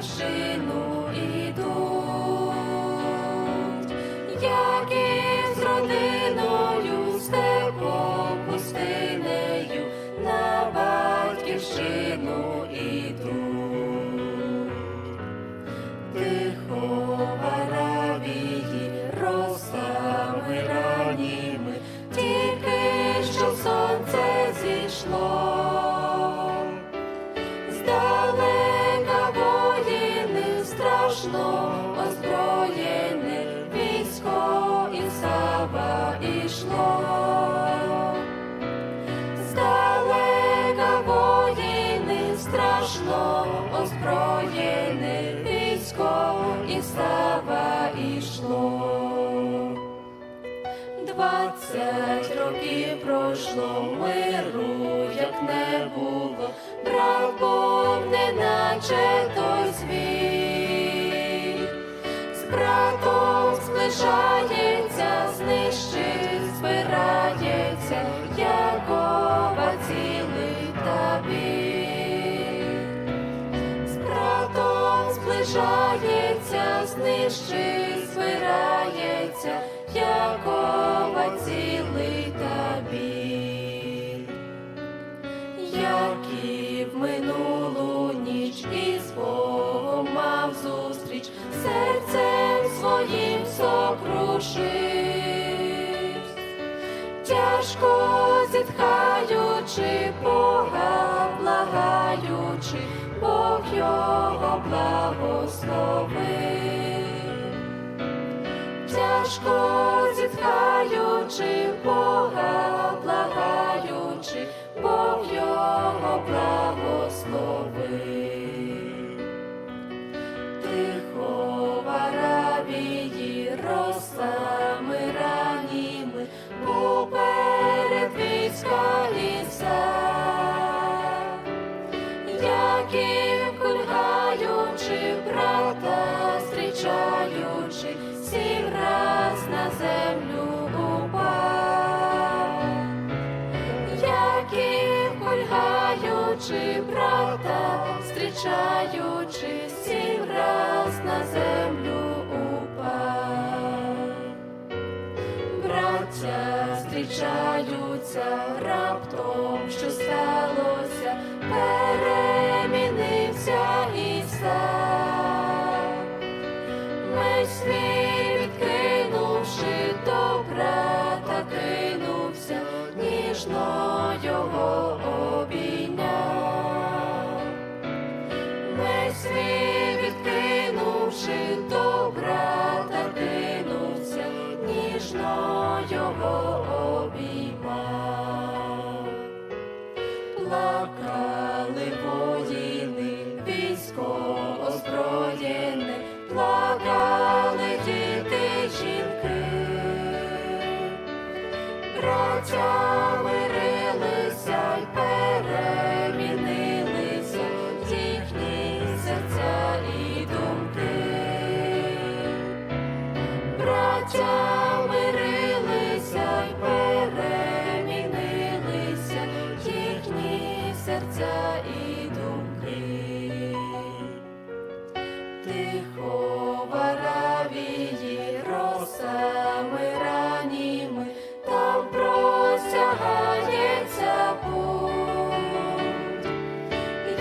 Ханану ідуть, як з родиною степом пустинею на батьківщину ідуть. Тихо озброєне військо і сава ішло. Двадцять років пройшло миру, як не було, брат був неначе той світ, з братом зближається, знищить, збирається, знищить, збирається, Якова цілий табір. Як і в минулу ніч із Богом мав зустріч, серцем своїм сокрушився тяжко зітхаючи, Тяжко зітхаючи, Бога благаючи, Бог його благословив. Тихо в росами раніми поперед війська ліса, Яків кульгаючи, брата зустрічаючи, сім раз Яків кульгаючи, брата зустрічаючи, сім раз на землю упав. Браття зустрічаються раптом, що сталося, перемінився Ісав. Весь світ відкинувши до брата, кинувся, ніжно Плакали воїни, військо озброєне, плакали діти, жінки. праця мирилися й перемінилися їхні серця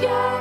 God.